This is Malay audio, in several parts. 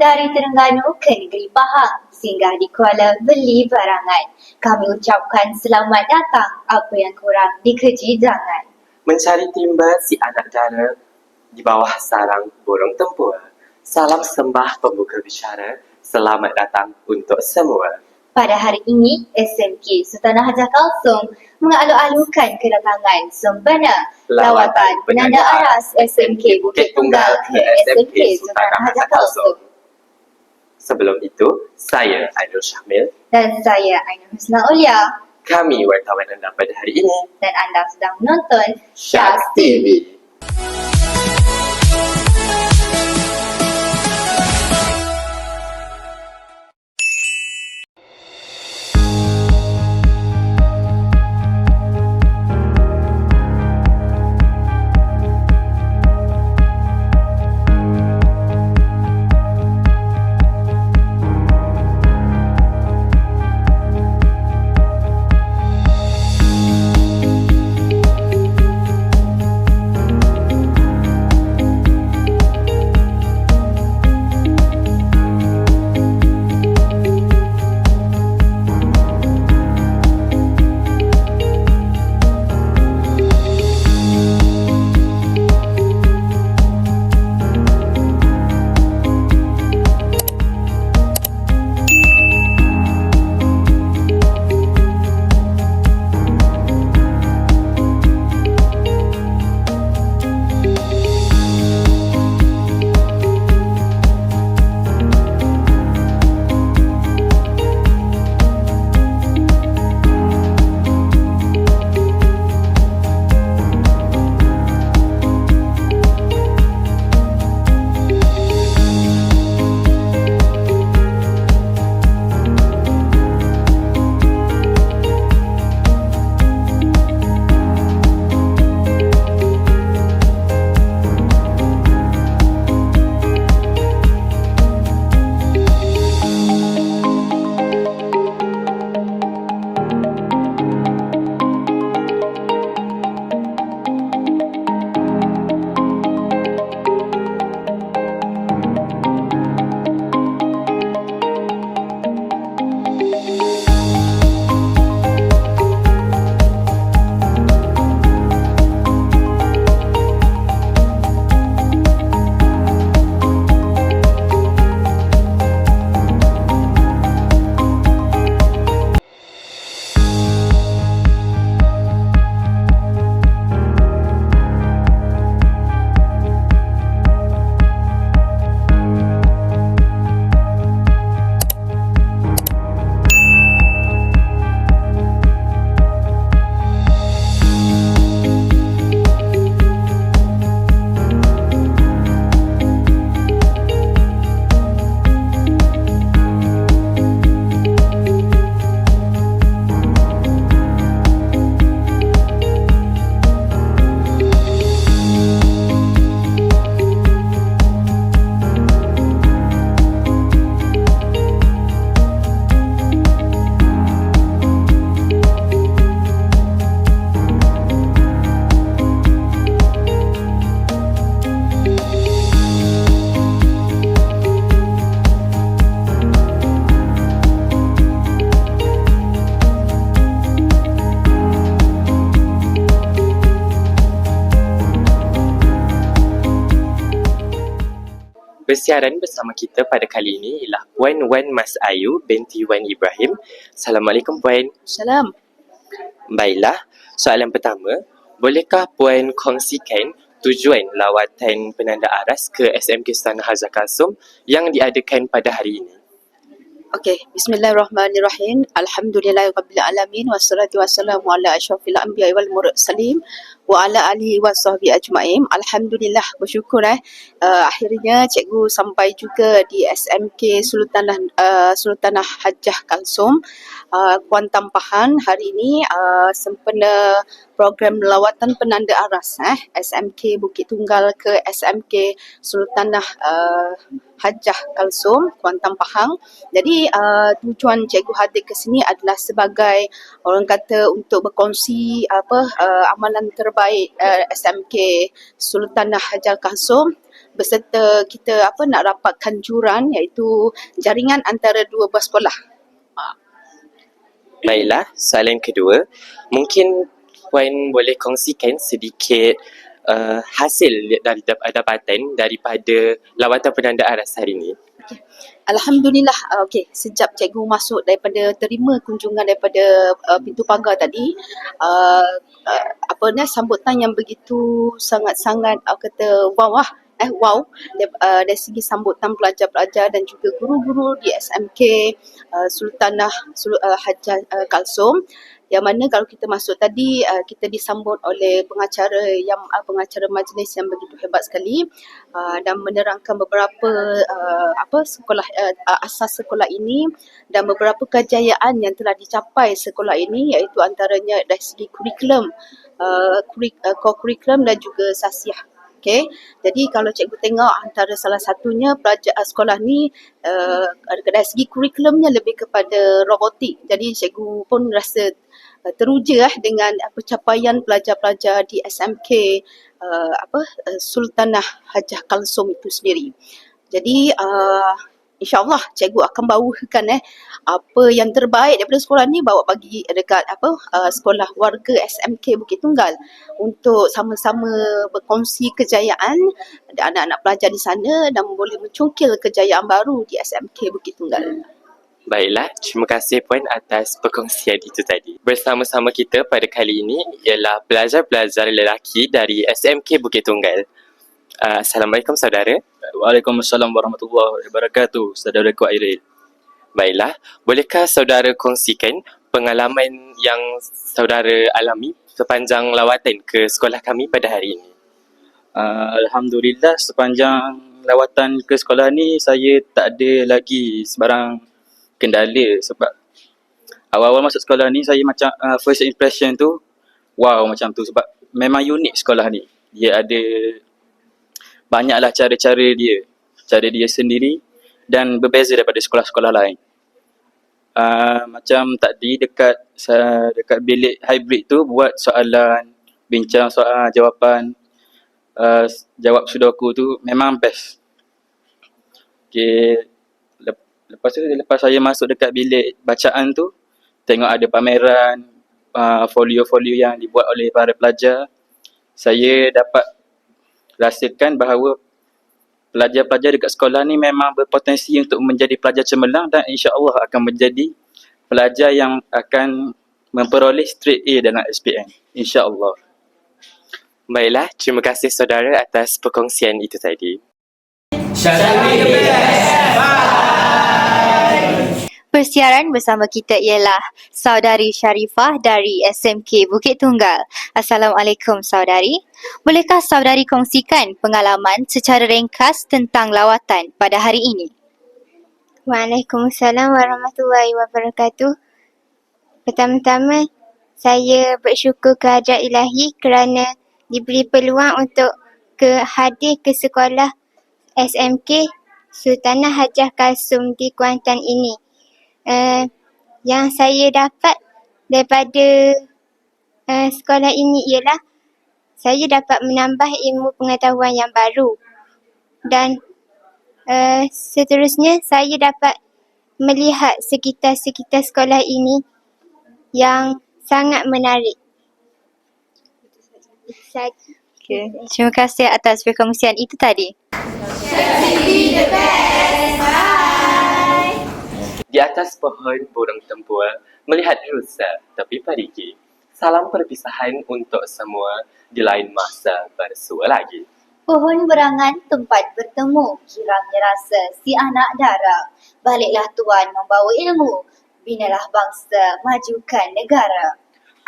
dari Terengganu ke negeri Pahang singgah di Kuala beli barangan. Kami ucapkan selamat datang apa yang kurang dikeji jangan. Mencari timba si anak dara di bawah sarang burung tempur. Salam sembah pembuka bicara. Selamat datang untuk semua. Pada hari ini, SMK Sultanah Hajar Kalsum mengalu-alukan kedatangan sempena lawatan penanda aras SMK Bukit Tunggal ke SMK Sultanah Hajar Kalsum. Sebelum itu, saya Ainul Syahmil. Dan saya Aina Husna Ulia Kami wartawan anda pada hari ini. dan anda sedang menonton Sharks TV. Bersiaran bersama kita pada kali ini ialah Puan Wan Mas Ayu binti Wan Ibrahim. Assalamualaikum Puan. Salam. Baiklah, soalan pertama, bolehkah Puan kongsikan tujuan lawatan penanda aras ke SMK Sultanah Hazar Kalsum yang diadakan pada hari ini? Okey, bismillahirrahmanirrahim. Alhamdulillahirabbil alamin wassalatu wassalamu ala asyrafil anbiya'i wal mursalin wa ala alihi wa sahbihi ajma'in. Alhamdulillah bersyukur eh uh, akhirnya cikgu sampai juga di SMK Sultanah uh, Sultanah Hajah Kalsum uh, Kuantan Pahang hari ini uh, sempena program lawatan penanda aras eh SMK Bukit Tunggal ke SMK Sultanah uh, Hajah Kalsum Kuantan Pahang. Jadi uh, tujuan cikgu hadir ke sini adalah sebagai orang kata untuk berkongsi apa uh, amalan terbaik uh, SMK Sultanah Hajar Kalsum berserta kita apa nak rapatkan juran iaitu jaringan antara dua buah sekolah. Baiklah, soalan kedua. Mungkin Puan boleh kongsikan sedikit uh, hasil dari dap- dapatan daripada lawatan penanda aras hari ini. Alhamdulillah uh, okey sejak cikgu masuk daripada terima kunjungan daripada uh, pintu pagar tadi uh, uh, ni sambutan yang begitu sangat-sangat uh, kata wow lah eh wow. Uh, dari segi sambutan pelajar-pelajar dan juga guru-guru di SMK uh, Sultanah Sul, uh, Hajah uh, Kalsum. Yang mana kalau kita masuk tadi uh, kita disambut oleh pengacara yang uh, pengacara majlis yang begitu hebat sekali uh, dan menerangkan beberapa uh, apa sekolah uh, asas sekolah ini dan beberapa kejayaan yang telah dicapai sekolah ini iaitu antaranya dari segi kurikulum uh, kurik, uh, dan juga sasiah Okay. Jadi kalau cikgu tengok antara salah satunya pelajar uh, sekolah ni uh, dari segi kurikulumnya lebih kepada robotik. Jadi cikgu pun rasa uh, teruja eh, dengan uh, pencapaian pelajar-pelajar di SMK uh, apa uh, Sultanah Hajah Kalsum itu sendiri. Jadi uh, InsyaAllah cikgu akan bawakan eh apa yang terbaik daripada sekolah ni bawa bagi dekat apa uh, sekolah warga SMK Bukit Tunggal untuk sama-sama berkongsi kejayaan dan anak-anak pelajar di sana dan boleh mencungkil kejayaan baru di SMK Bukit Tunggal. Baiklah, terima kasih Puan atas perkongsian itu tadi. Bersama-sama kita pada kali ini ialah pelajar-pelajar lelaki dari SMK Bukit Tunggal. Uh, Assalamualaikum saudara. Waalaikumsalam warahmatullahi wabarakatuh. Saudaraku Airil. Baiklah, bolehkah saudara kongsikan pengalaman yang saudara alami sepanjang lawatan ke sekolah kami pada hari ini? Uh, Alhamdulillah sepanjang lawatan ke sekolah ni saya tak ada lagi sebarang kendala sebab awal-awal masuk sekolah ni saya macam uh, first impression tu wow macam tu sebab memang unik sekolah ni. Dia ada banyaklah cara-cara dia, cara dia sendiri dan berbeza daripada sekolah-sekolah lain. Uh, macam tadi dekat dekat bilik hybrid tu buat soalan, bincang soal jawapan, uh, jawab sudoku tu memang best. Okay. Lep- Lepas tu lepas saya masuk dekat bilik bacaan tu tengok ada pameran uh, folio-folio yang dibuat oleh para pelajar saya dapat rasakan bahawa pelajar-pelajar dekat sekolah ni memang berpotensi untuk menjadi pelajar cemerlang dan insya-Allah akan menjadi pelajar yang akan memperoleh straight A dalam SPM. Insya-Allah. Baiklah, terima kasih saudara atas perkongsian itu tadi. Persiaran bersama kita ialah Saudari Syarifah dari SMK Bukit Tunggal. Assalamualaikum saudari. Bolehkah saudari kongsikan pengalaman secara ringkas tentang lawatan pada hari ini? Waalaikumsalam warahmatullahi wabarakatuh. Pertama-tama, saya bersyukur kehadrat ilahi kerana diberi peluang untuk ke hadir ke sekolah SMK Sultanah Hajah Kalsum di Kuantan ini. Uh, yang saya dapat daripada uh, sekolah ini ialah saya dapat menambah ilmu pengetahuan yang baru dan uh, seterusnya saya dapat melihat sekitar-sekitar sekolah ini yang sangat menarik. Okay. Terima kasih atas perkongsian itu tadi. Di atas pohon burung tempur melihat rusa tepi parigi. Salam perpisahan untuk semua di lain masa bersua lagi. Pohon berangan tempat bertemu, kiranya rasa si anak dara. Baliklah tuan membawa ilmu, binalah bangsa, majukan negara.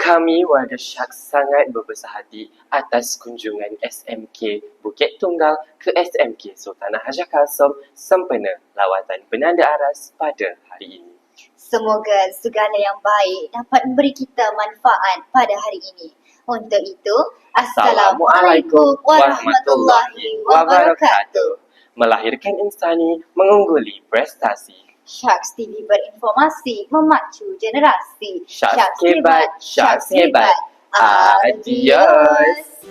Kami wadah syak sangat berbesar hati atas kunjungan SMK Bukit Tunggal ke SMK Sultanah Hajah Kalsom sempena lawatan penanda aras pada hari ini. Semoga segala yang baik dapat memberi kita manfaat pada hari ini. Untuk itu, Assalamualaikum warahmatullahi wabarakatuh. Melahirkan insani mengungguli prestasi. Syaks TV berinformasi memacu generasi. Syaks hebat, Syaks hebat. Adios.